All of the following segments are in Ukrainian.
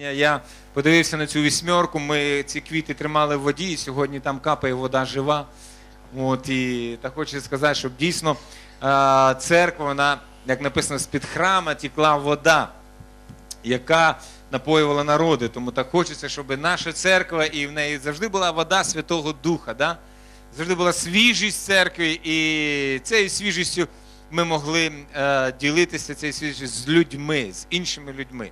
Я подивився на цю вісьмерку. Ми ці квіти тримали в воді, і сьогодні там капає вода жива. От, і так хочу сказати, щоб дійсно церква, вона, як написано, з-під храма тікла вода, яка напоювала народи. Тому так хочеться, щоб наша церква і в неї завжди була вода Святого Духа. Да? Завжди була свіжість церкви, і цією свіжістю ми могли е, ділитися цією свіжістю з людьми, з іншими людьми.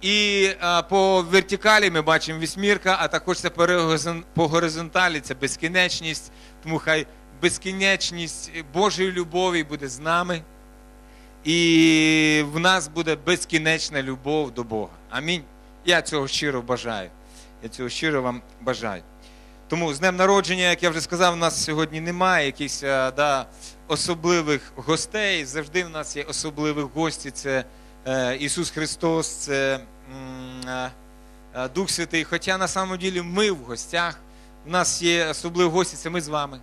І а, по вертикалі ми бачимо вісьмірка, а також це по горизонталі це безкінечність. Тому хай безкінечність Божої любові буде з нами. І в нас буде безкінечна любов до Бога. Амінь. Я цього щиро бажаю. Я цього щиро вам бажаю. Тому з днем народження, як я вже сказав, у нас сьогодні немає якихось да, особливих гостей. Завжди в нас є особливі гості. Це е, Ісус Христос, це е, е, Дух Святий. Хоча на самом ділі ми в гостях. У нас є особливі гості, це ми з вами.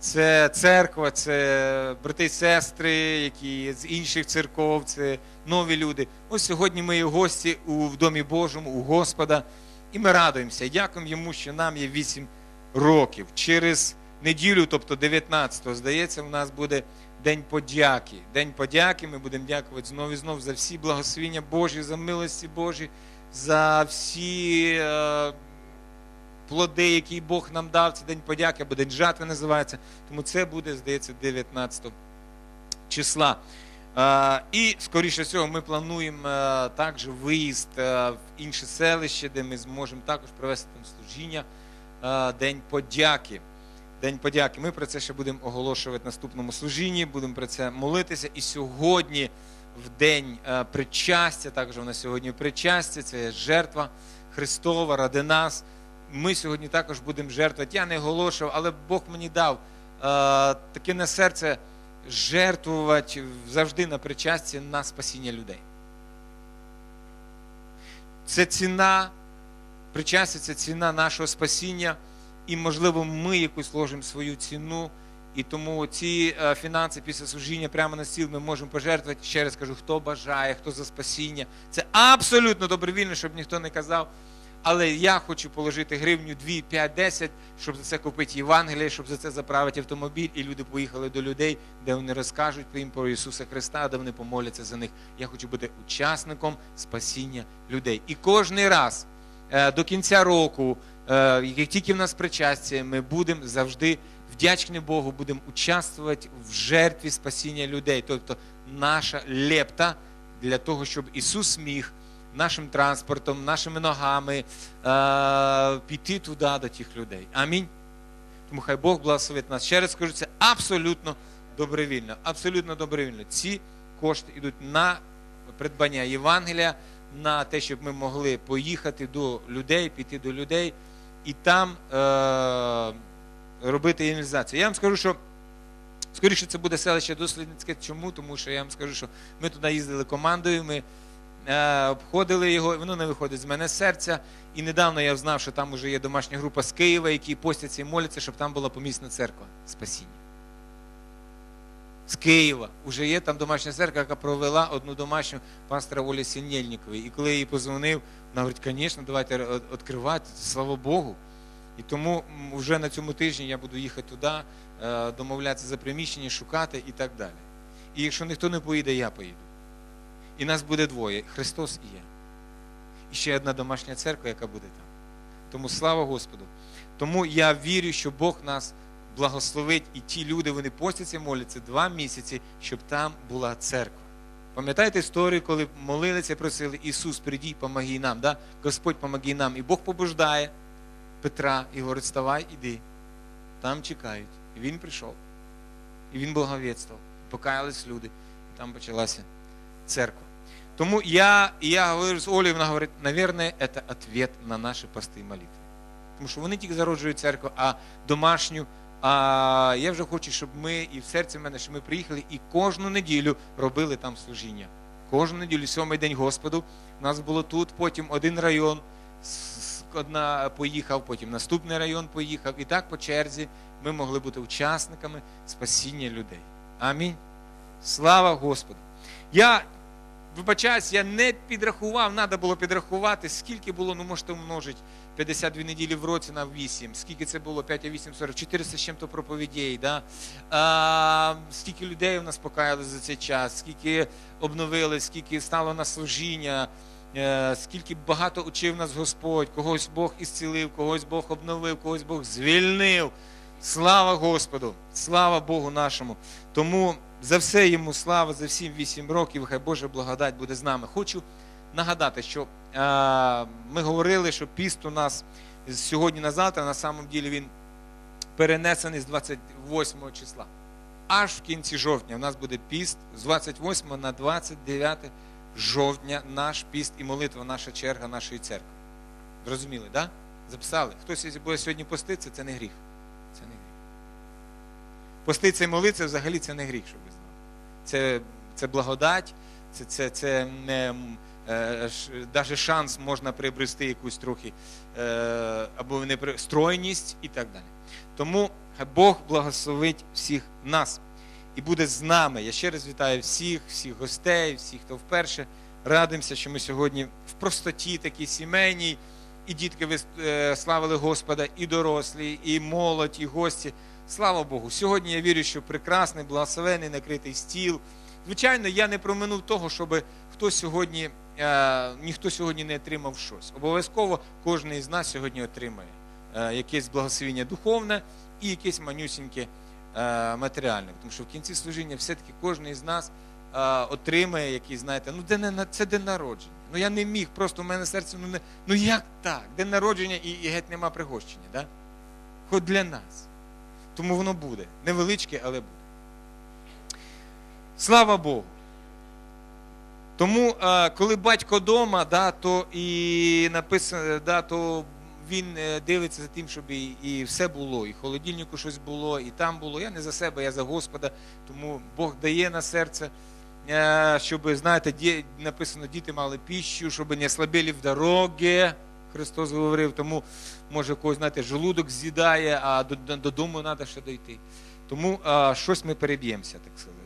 Це церква, це брати і сестри, які з інших церков, це нові люди. Ось сьогодні ми є гості у в Домі Божому, у Господа. І ми радуємося. Дякуємо йому, що нам є 8 років. Через неділю, тобто 19-го, здається, у нас буде День подяки. День подяки. Ми будемо дякувати знову і знову за всі благословіння Божі, за милості Божі, за всі е, плоди, які Бог нам дав. Це День подяки, або День жатви називається. Тому це буде, здається, 19 числа. Е, і, скоріше всього, ми плануємо е, також виїзд е, в інше селище, де ми зможемо також провести там служіння. е, День подяки. День подяки. Ми про це ще будемо оголошувати в наступному служінні, будемо про це молитися. І сьогодні, в день е, причастя, також у нас сьогодні причастя, це є жертва Христова ради нас. Ми сьогодні також будемо жертвувати. Я не оголошував, але Бог мені дав е, таке на серце жертвувати завжди на причасті на спасіння людей. Це ціна, причастя це ціна нашого спасіння і, можливо, ми якусь ложимо свою ціну. І тому ці е, фінанси після служіння прямо на стіл ми можемо пожертвувати. Ще раз кажу, хто бажає, хто за спасіння. Це абсолютно добровільно, щоб ніхто не казав. Але я хочу положити гривню 2, 5, 10, щоб за це купити Євангеліє, щоб за це заправити автомобіль, і люди поїхали до людей, де вони розкажуть їм про Ісуса Христа, де вони помоляться за них. Я хочу бути учасником спасіння людей. І кожний раз е, до кінця року, як тільки в нас причастя, ми будемо завжди вдячні Богу, будемо участвувати в жертві спасіння людей. Тобто наша лепта для того, щоб Ісус міг нашим транспортом, нашими ногами е, піти туди до тих людей. Амінь. Тому хай Бог благословить нас. Ще раз скажу, це абсолютно добровільно. Абсолютно добровільно. Ці кошти йдуть на придбання Євангелія, на те, щоб ми могли поїхати до людей, піти до людей і там е, робити евангелізацію. Я вам скажу, що скоріше це буде селище дослідницьке. Чому? Тому що я вам скажу, що ми туди їздили командою. ми е, обходили його, воно не виходить з мене з серця. І недавно я знав, що там вже є домашня група з Києва, які постяться і моляться, щоб там була помісна церква спасіння. З Києва вже є там домашня церква, яка провела одну домашню пастора Олі Сінєльнікової. І коли я їй позвонив, вона говорить, звісно, давайте відкривати, слава Богу. І тому вже на цьому тижні я буду їхати туди, е, домовлятися за приміщення, шукати і так далі. І якщо ніхто не поїде, я поїду. І нас буде двоє Христос і я. І ще одна домашня церква, яка буде там. Тому слава Господу. Тому я вірю, що Бог нас благословить, і ті люди, вони постяться, моляться два місяці, щоб там була церква. Пам'ятаєте історію, коли молилися, просили Ісус, прийди, помоги нам. Да? Господь помоги нам. І Бог побуждає Петра і говорить, вставай, іди. Там чекають. І він прийшов. І він благовєтствував. Покаялись люди. І там почалася церква. Тому я, я говорю з Олею, вона говорить, наверное, це ответ на наші пости і молитви. Тому що вони тільки зароджують церкву, а домашню. А я вже хочу, щоб ми і в серці в мене, щоб ми приїхали і кожну неділю робили там служіння. Кожну неділю, сьомий день Господу. У нас було тут, потім один район одна поїхав, потім наступний район поїхав. І так по черзі ми могли бути учасниками спасіння людей. Амінь. Слава Господу. Я вибачаюсь, я не підрахував, треба було підрахувати, скільки було, ну можете умножити 52 неділі в році на 8, скільки це було 5 8, 40, 400 з чим-то проповідей, да? а, скільки людей у нас покаяли за цей час, скільки обновили, скільки стало на служіння, е, скільки багато учив нас Господь, когось Бог ісцілив, когось Бог обновив, когось Бог звільнив. Слава Господу! Слава Богу нашому! Тому за все йому слава, за всім вісім років, хай Божа благодать буде з нами. Хочу нагадати, що е, ми говорили, що піст у нас з сьогодні на завтра, на самом ділі він перенесений з 28 числа. Аж в кінці жовтня у нас буде піст з 28 на 29 жовтня наш піст і молитва, наша черга нашої церкви. Зрозуміли, так? Да? Записали? Хтось буде сьогодні поститися, це не гріх. Поститься і молитися взагалі це не гріх, щоб ви знали. Це, це благодать, це, це, це не навіть шанс можна приобрести якусь трохи е, або не стройність і так далі. Тому Бог благословить всіх нас і буде з нами. Я ще раз вітаю всіх, всіх гостей, всіх, хто вперше. Радимося, що ми сьогодні в простоті такій сімейній, і дітки ви е, славили Господа, і дорослі, і молодь, і гості. Слава Богу! Сьогодні я вірю, що прекрасний, благословений, накритий стіл. Звичайно, я не проминув того, щоб хто сьогодні, е, ніхто сьогодні не отримав щось. Обов'язково кожен із нас сьогодні отримає е, якесь благословення духовне і якесь манюсіньке е, матеріальне. Тому що в кінці служіння все-таки кожен із нас е, отримає якийсь, знаєте, ну день, це день народження. Ну я не міг, просто в мене серце, ну, не, ну як так? День народження і, і геть нема пригощення, да? Хоч для нас. Тому воно буде. Невеличке, але буде. Слава Богу. Тому, коли батько вдома, да, то і написано, да, то він е, дивиться за тим, щоб і, і все було, і в холодильнику щось було, і там було. Я не за себе, я за Господа. Тому Бог дає на серце, е, щоб, знаєте, написано, діти мали піщу, щоб не ослабели в дорогі. Христос говорив, тому може когось, знаєте, желудок з'їдає, а до- до- додому треба ще дойти. Тому а, щось ми переб'ємося, так сказати.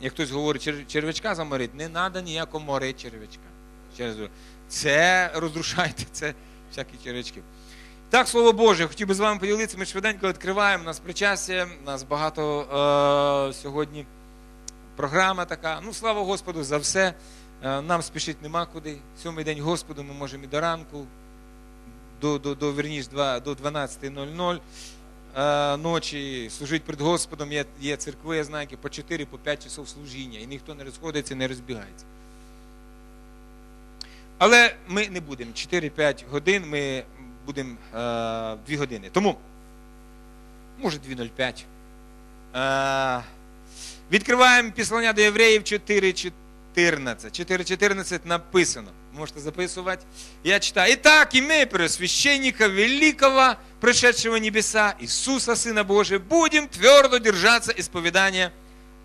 Як хтось говорить, червячка заморить, не треба ніякого морити червячка. Це розрушайте, це всякі червячки. Так, слово Боже, хотів би з вами поділитися. Ми швиденько відкриваємо. У нас причастя, у нас багато е, сьогодні програма така. Ну, слава Господу за все. Е, нам спішити нема куди. Сьомий день Господу ми можемо і до ранку, до, до, до, верніш, до 12.00 е, ночі служити перед Господом. Є, є церкви, я знаю, по 4 по 5 часов служіння, і ніхто не розходиться, не розбігається. Але ми не будемо 4-5 годин, ми будемо е, 2 години. Тому, може 2.05. Е, відкриваємо післання до євреїв 4.14. 4.14 написано. Можете записувати. Я читаю. Итак, имея первосвященника великого, пришедшего небеса, Иисуса, Сына Божия, будем твердо держаться исповедания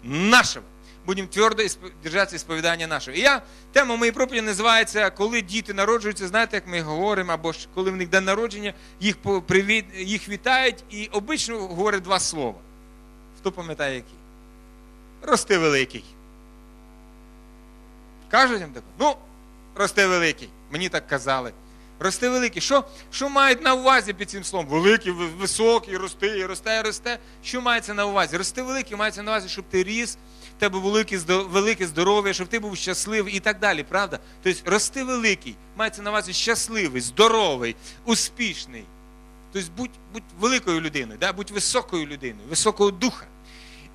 нашего. Будемо твердо держатися ісповідання нашого. І я, тема моєї проповіді називається Коли діти народжуються, знаєте, як ми говоримо, або коли в них день народження, їх, привіт, їх вітають і обично говорять два слова. Хто пам'ятає які? Рости великий. Кажуть їм таке? Ну, рости великий. Мені так казали. Рости великий. Що, що мають на увазі під цим словом? Великий, високий, рости, росте, росте. Що мається на увазі? Рости великий мається на увазі, щоб ти ріс, в тебе велике, велике здоров'я, щоб ти був щасливий і так далі, правда? Тобто рости великий, мається на увазі щасливий, здоровий, успішний. Тобто будь, будь великою людиною, да? будь високою людиною, високого духа.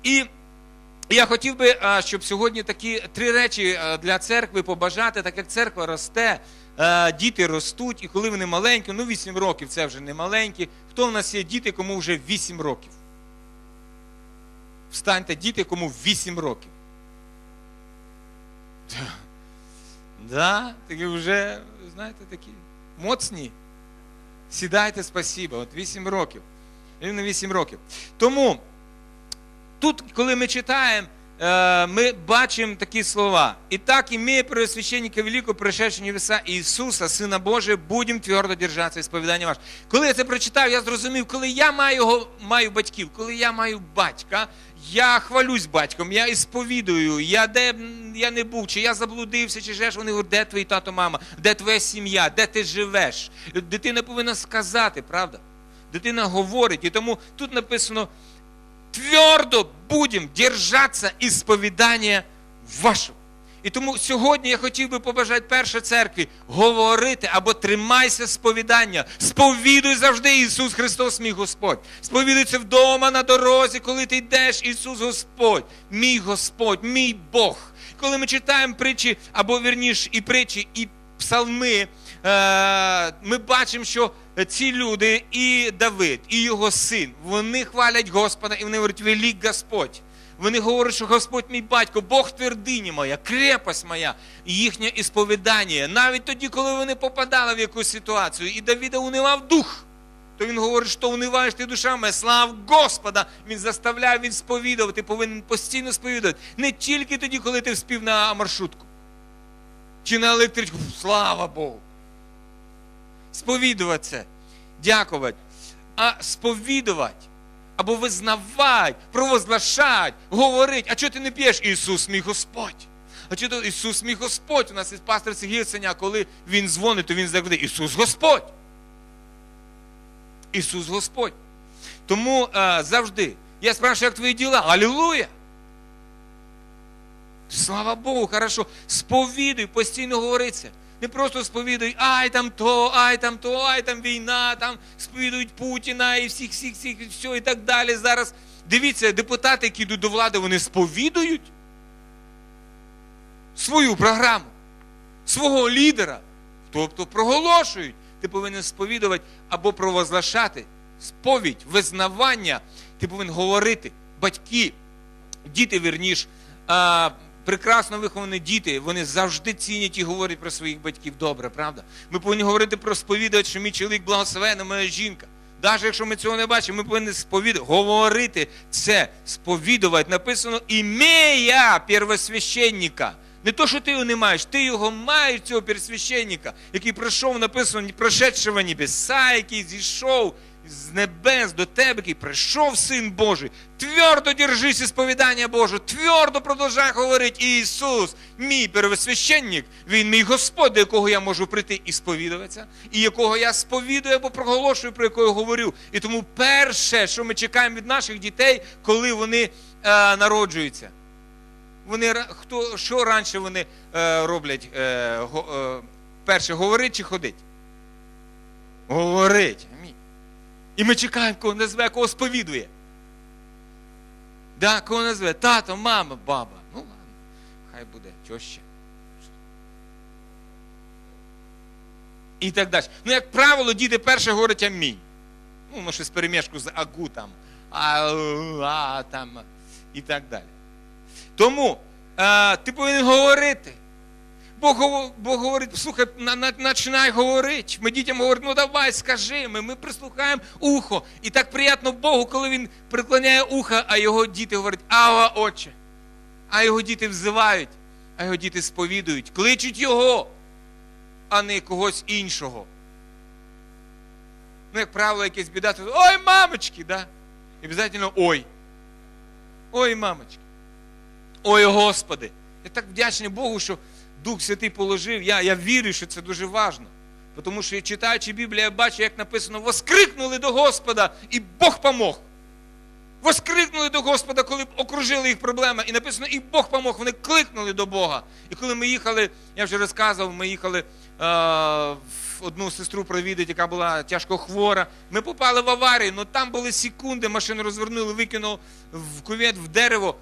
І я хотів би, щоб сьогодні такі три речі для церкви побажати, так як церква росте, діти ростуть, і коли вони маленькі, ну 8 років це вже не маленькі. Хто в нас є діти, кому вже 8 років? Встаньте, діти, кому 8 років. Да, такі вже, знаєте, такі моцні. Сідайте, спасибо. От 8 років. Рівно 8 років. Тому тут, коли ми читаємо, е, ми бачимо такі слова. І так, імея первосвященника великого, пришедшего небеса Ісуса, Сина Божия, будемо твердо держатися сповідання ваше. Коли я це прочитав, я зрозумів, коли я маю, маю батьків, коли я маю батька, я хвалюсь батьком, я ісповідую, я де я не був, чи я заблудився, чи ж вони говорять, де твій тато, мама, де твоя сім'я, де ти живеш. Дитина повинна сказати, правда? Дитина говорить, і тому тут написано твердо будемо держатися ісповідання вашого. І тому сьогодні я хотів би побажати першій церкві говорити або тримайся сповідання. Сповідуй завжди Ісус Христос, мій Господь. Сповідуй це вдома на дорозі, коли ти йдеш, Ісус Господь, мій Господь, мій Бог. Коли ми читаємо притчі, або вірніш, і притчі, і псалми, е, ми бачимо, що ці люди, і Давид, і його син, вони хвалять Господа, і вони говорять, велик Господь. Вони говорять, що Господь мій батько, Бог твердині моя, крепость моя, їхнє ісповідання. Навіть тоді, коли вони попадали в якусь ситуацію, і Давіда унивав дух, то він говорить, що униваєш ти душа моя, слав Господа. Він заставляє він сповідувати, повинен постійно сповідувати. Не тільки тоді, коли ти вспів на маршрутку чи на електричку. Слава Богу. Сповідувати це, дякувати. А сповідувати або визнавати, провозглашати, говорити. А чого ти не п'єш? Ісус мій Господь. А чого то Ісус мій Господь? У нас є пастор Сергій коли він дзвонить, то він завжди Ісус Господь. Ісус Господь. Тому е, завжди я спрашиваю, як твої діла? Алілуя! Слава Богу, хорошо. Сповідуй, постійно говориться. Не просто сповідуй, ай там то, ай там то, ай там війна, там сповідують Путіна і всіх, всіх, всіх, і все і так далі. Зараз дивіться, депутати, які йдуть до влади, вони сповідують свою програму, свого лідера. Тобто проголошують. Ти повинен сповідувати або провозглашати сповідь, визнавання. Ти повинен говорити. Батьки, діти, вірніш, прекрасно виховані діти, вони завжди цінять і говорять про своїх батьків добре, правда? Ми повинні говорити про сповідувати, що мій чоловік благословений, моя жінка. Навіть якщо ми цього не бачимо, ми повинні сповідувати, говорити це, сповідувати. Написано імея первосвященника. Не то, що ти його не маєш, ти його маєш, цього первосвященника, який прийшов, написано, прошедшого небеса, який зійшов з небес до тебе, який прийшов Син Божий. Твердо держись сповідання Боже, твердо продовжай говорити Ісус, мій первосвященник, Він мій Господь, до якого я можу прийти і сповідуватися, і якого я сповідую або проголошую, про якого говорю. І тому перше, що ми чекаємо від наших дітей, коли вони е, народжуються. Вони хто що раніше вони е, роблять? Е, го, е, перше говорить чи ходить? Говорить. І ми чекаємо, кого назве, кого сповідує. Да, кого назве? Тато, мама, баба. Ну ладно, хай буде, тьоща. І так далі. Ну, як правило, діти перше говорять амінь. Ну, ну щось перемішку з агу там, а, а там і так далі. Тому е, ти повинен говорити. Бог, Бог говорить, слухай, на, на, починай говорити. Ми дітям говоримо, ну давай, скажи, ми, ми прислухаємо ухо. І так приємно Богу, коли він приклоняє ухо, а його діти говорять, ава, отче. А його діти взивають, а його діти сповідують, кличуть його, а не когось іншого. Ну, як правило, якесь біда, то ой, мамочки, да? І обов'язково ой. Ой, мамочки. Ой, Господи. Я так вдячний Богу, що Дух Святий положив. Я, я вірю, що це дуже важливо. Тому що читаючи Біблію, я бачу, як написано, воскрикнули до Господа, і Бог помог. Воскрикнули до Господа, коли окружили їх проблеми. І написано, і Бог помог. Вони кликнули до Бога. І коли ми їхали, я вже розказував, ми їхали е, в одну сестру провідати, яка була тяжко хвора. Ми попали в аварію, але там були секунди, машину розвернули, викинули в кувет, в дерево.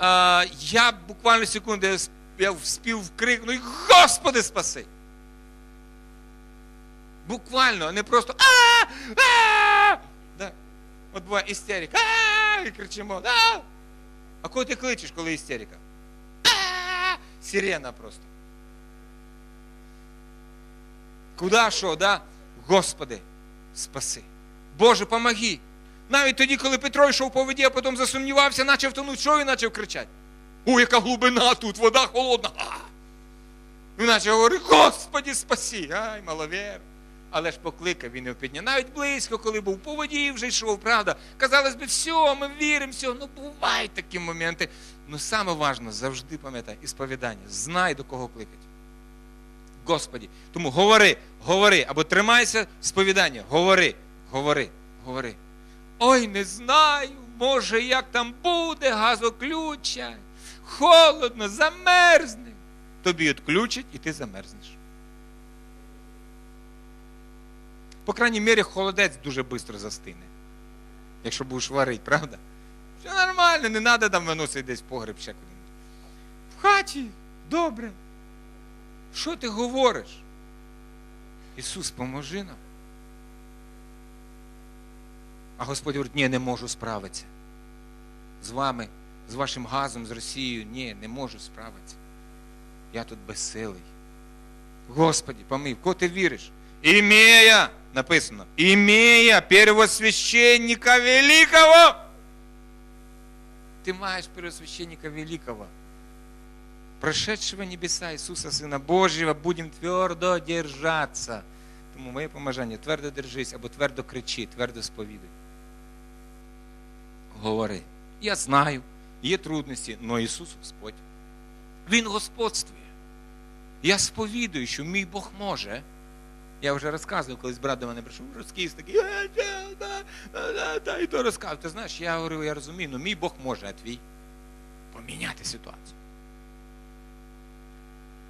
Е, я буквально секунди, я сп- я вспів вкрикнути, Господи спаси! Буквально, а не просто а да. От буває істерика. а І кричимо. А! а кого ти кличеш, коли істерика? а Сирена просто. Куда що, да? Господи, спаси. Боже, помоги. Навіть тоді, коли Петро йшов по воді, а потім засумнівався, почав тонути, що він почав кричати? О, яка глибина тут, вода холодна. А! Він наче говорить, Господі, спасі, ай, маловір. Але ж покликав він його підняв. Навіть близько, коли був по воді вже йшов, правда. Казалось би, все, ми віримо, все. Ну бувають такі моменти. Ну саме важно, завжди пам'ятай, ісповідання. Знай, до кого кликать. Господі. Тому говори, говори, або тримайся сповідання. Говори, говори, говори. Ой, не знаю, може, як там буде, газоключать, холодно, замерзне. Тобі відключать і ти замерзнеш. По крайній мірі, холодець дуже швидко застине. Якщо будеш варити, правда? Все нормально, не треба там виносити десь погреб ще куди. В хаті, добре. Що ти говориш? Ісус, поможи нам. А Господь говорить, ні, не можу справитися. З вами, з вашим газом, з Росією, ні, не можу справитися. Я тут безсилий. Господі, помив, кого ти віриш? Імея, написано, імея первосвященника великого. Ти маєш первосвященника великого. Прошедшего небеса Ісуса Сина Божьего, будем твердо держаться. Тому моє поможення, твердо держись або твердо кричи, твердо сповідуй. Говори. Я знаю, є трудності, але Ісус Господь. Він господствує. Я сповідую, що мій Бог може. Я вже розказував, колись брат до мене прийшов, розкіз такий, «Е, е, да, да», і то розказував. Ти знаєш, я говорю, я розумію, але мій Бог може, а твій поміняти ситуацію.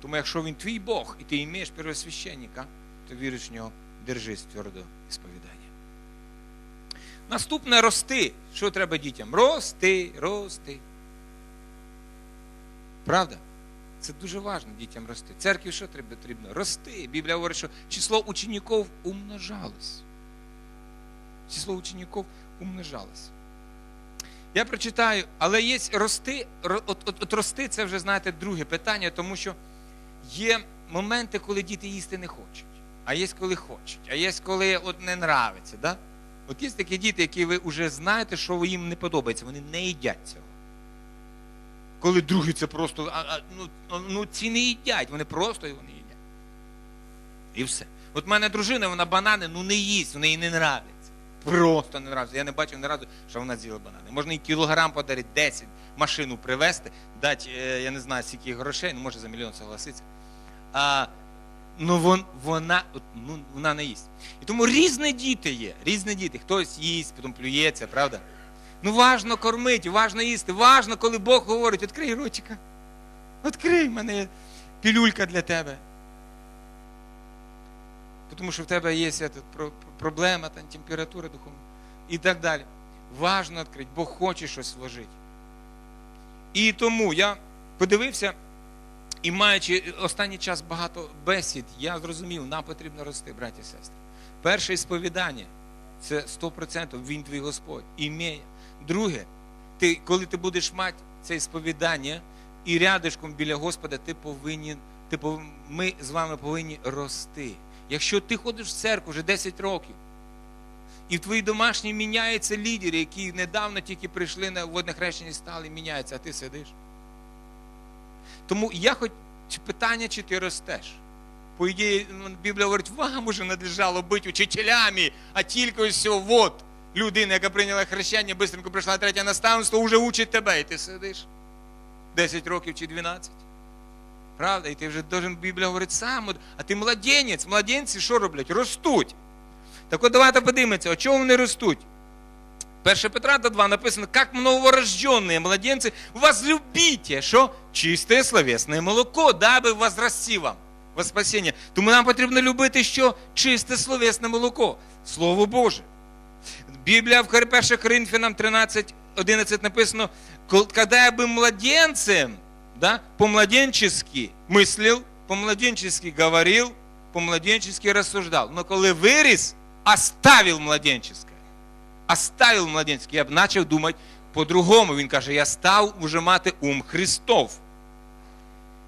Тому якщо він твій Бог, і ти маєш первосвященника, то віриш в нього, держись твердо і сповідання. Наступне рости. Що треба дітям? Рости, рости. Правда? Це дуже важливо дітям рости. Церкві що треба потрібно? Рости. Біблія говорить, що число учнів умножалось. Число учнів умножалось. Я прочитаю, але є рости, от, от, от рости це вже, знаєте, друге питання, тому що є моменти, коли діти їсти не хочуть, а є коли хочуть, а є коли от не нравиться. Да? От є такі діти, які ви вже знаєте, що їм не подобається, вони не їдять цього. Коли другі це просто, а, а, ну, ну ці не їдять, вони просто його не їдять. І все. От в мене дружина, вона банани ну не їсть, вони їй не нравляться. Просто не нравиться. Я не бачив ні разу, що вона з'їла банани. Можна і кілограм подарити, 10, машину привезти, дати, я не знаю, скільки грошей, ну може за мільйон согласиться. А, Ну вон, вона ну, вона не їсть. І тому різні діти є, різні діти. Хтось їсть, потім плюється, правда? Ну важно кормити, важно їсти, важно, коли Бог говорить, відкрий ротика. Відкрий мене пілюлька для тебе. Тому що в тебе є проблема, там, температура духовна і так далі. Важно відкрити, Бог хоче щось вложити. І тому я подивився. І маючи останній час багато бесід, я зрозумів, нам потрібно рости, браті і сестри. Перше сповідання це 100% він твій Господь, імеє. Друге, ти, коли ти будеш мати це сповідання і рядишком біля Господа, ти повинен, ти пов... ми з вами повинні рости. Якщо ти ходиш в церкву вже 10 років, і в твоїй домашній міняються лідери, які недавно тільки прийшли на водне хрещення і стали, міняються, а ти сидиш. Тому я хоч питання, чи ти ростеш. По ідеї, ну, Біблія говорить, вам уже надлежало бути учителями, а тільки ось от людина, яка прийняла хрещення, швидко прийшла на третє наставництво, вже учить тебе, і ти сидиш 10 років чи 12. Правда? І ти вже должен, Біблія говорить сам, а ти младенець, младенці що роблять? Ростуть. Так от давайте подивимося, а чого вони ростуть? 1 Петра 2 написано, как новорожденные младенцы, возлюбите, що? Чисте словесне молоко, даби возрасти вам во спасіння. Тому нам потрібно любити що? Чисте словесне молоко. Слово Боже. Біблія в 1 Коринфянам 13, 11 написано, когда я был младенцем, да, по-младенчески мыслил, по-младенчески говорил, по-младенчески рассуждал. Но коли виріс, оставил младенческое оставив младенчик. Я б почав думати по-другому. Він каже, я став уже мати ум Христов.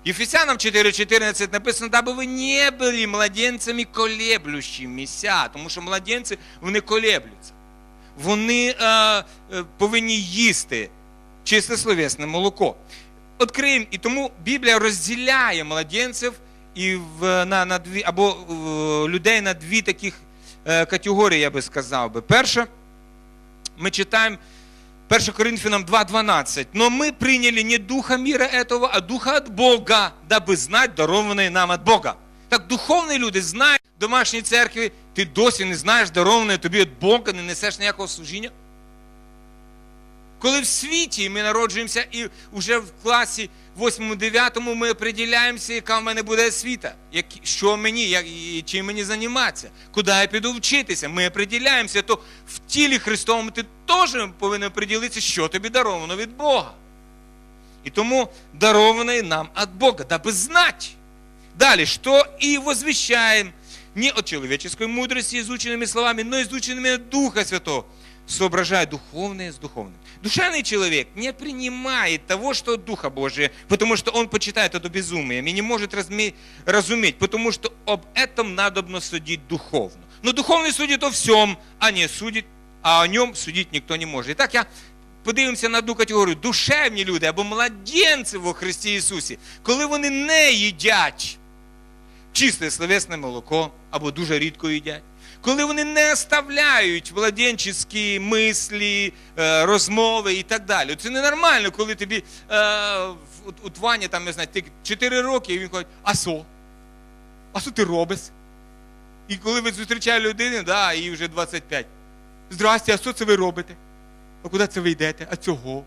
Ефесянам 4.14 написано, даби ви не були младенцями колеблющимися, тому що младенці вони колеблються. Вони е, е, повинні їсти чисте словесне молоко. відкриємо, і тому Біблія розділяє младенців і в, на, на дві, або е, людей на дві таких е, категорії, я би сказав би. Перше, ми читаємо 1 Коринфянам 2.12. Но мы приняли не духа мира этого, а духа от Бога, дабы знать дарованное нам от Бога. Так духовні люди знають в домашній церкві, ти досі не знаєш дароване тобі від Бога, не несеш ніякого служіння. Коли в світі ми народжуємося і вже в класі 8-9 ми определяємося, яка в мене буде освіта, як, що мені, як, і чим мені займатися, куди я піду вчитися. Ми определяємося, то в тілі Христовому ти теж повинен определитися, що тобі даровано від Бога. І тому дарованное нам от Бога, дабы знать. Далее, что и возвещаем не от человеческой мудрости изученными словами, но изученными от Духа Святого, соображая духовное с духовным. Душевный человек не принимает того, что от Духа Божия, потому что он почитает это безумием и не может разме- разуметь, потому что об этом надобно судить духовно. Но духовный судит о всем, а не судит, а о нем судить никто не может. Итак, я подивимося на одну категорію. Душевні люди або младенці во Христі Ісусі, коли вони не їдять чисте словесне молоко, або дуже рідко їдять, коли вони не оставляють младенчі мислі, е, розмови і так далі. Це ненормально, коли тобі е, от, от Ваня, там, не знаю, ти 4 роки, і він ходить, а що? А що ти робиш? І коли ви зустрічаєте людину, да, їй вже 25. Здрасте, а що це ви робите? А куди це ви йдете? А цього?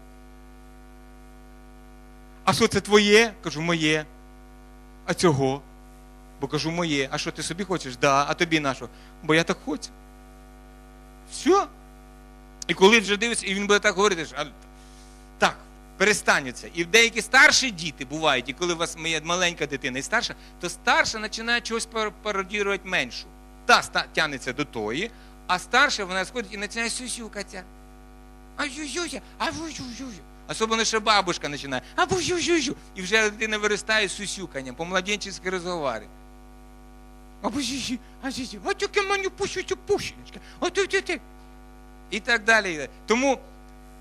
А що це твоє? Кажу, моє. А цього? Бо кажу, моє. А що ти собі хочеш? Да. А тобі на що? Бо я так хочу. Все. І коли вже дивишся, і він буде так говорити, що, так, перестань це. І деякі старші діти бувають, і коли у вас є маленька дитина і старша, то старша починає чогось пародірувати меншу. Та тягнеться до тої, а старша вона сходить і починає сюсюкатися. А ю-ю-ю, а ву-ю-ю. Особливо ще бабушка починає, а ву-ю-ю-ю. І вже дитина виростає з сюсюканням, по-младенчески розговорює. А ву-ю-ю, а ю-ю, тільки мені пущу пущенечка, а ти ти. І так далі. Тому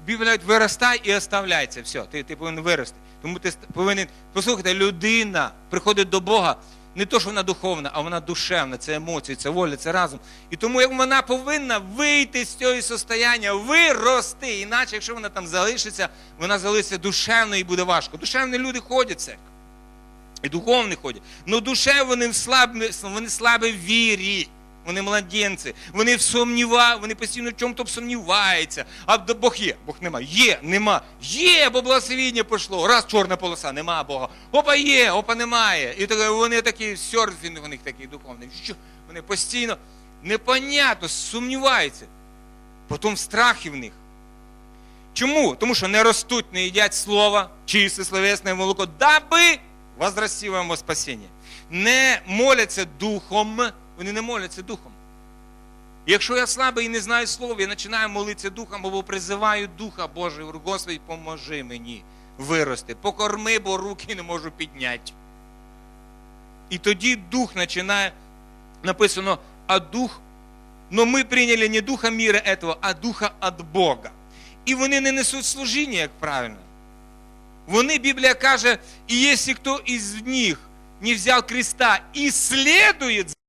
Біблія виростай і оставляється. Все, ти, ти повинен вирости. Тому ти повинен, послухайте, людина приходить до Бога не то, що вона духовна, а вона душевна, це емоції, це воля, це разум. І тому як вона повинна вийти з цього состояння, вирости. Іначе, якщо вона там залишиться, вона залишиться душевно і буде важко. Душевні люди ходять в церкву. І духовні ходять. Ну душе вони слабі, вони слабі в вірі. Вони младенці, вони в сумніва, вони постійно в чому-то сумніваються. А Бог є, Бог нема. Є, нема. Є, бо благословіння пішло. Раз чорна полоса, нема Бога. Опа є, опа немає. І так, вони такі серфінг у них такий духовний. Що? Вони постійно непонятно, сумніваються. Потім страхи в них. Чому? Тому що не ростуть, не їдять слова, чисте словесне молоко, даби возрасти вам во спасіння. Не моляться духом, вони не моляться духом. Якщо я слабий і не знаю слова, я починаю молитися духом або призиваю Духа Божий, Господи, поможи мені вирости, покорми, бо руки не можу підняти. І тоді дух починає, написано, а дух, но ми прийняли не духа міра этого, а духа від Бога. І вони не несуть служіння, як правильно. Вони, Біблія каже, і якщо хто із них не взяв креста і слідує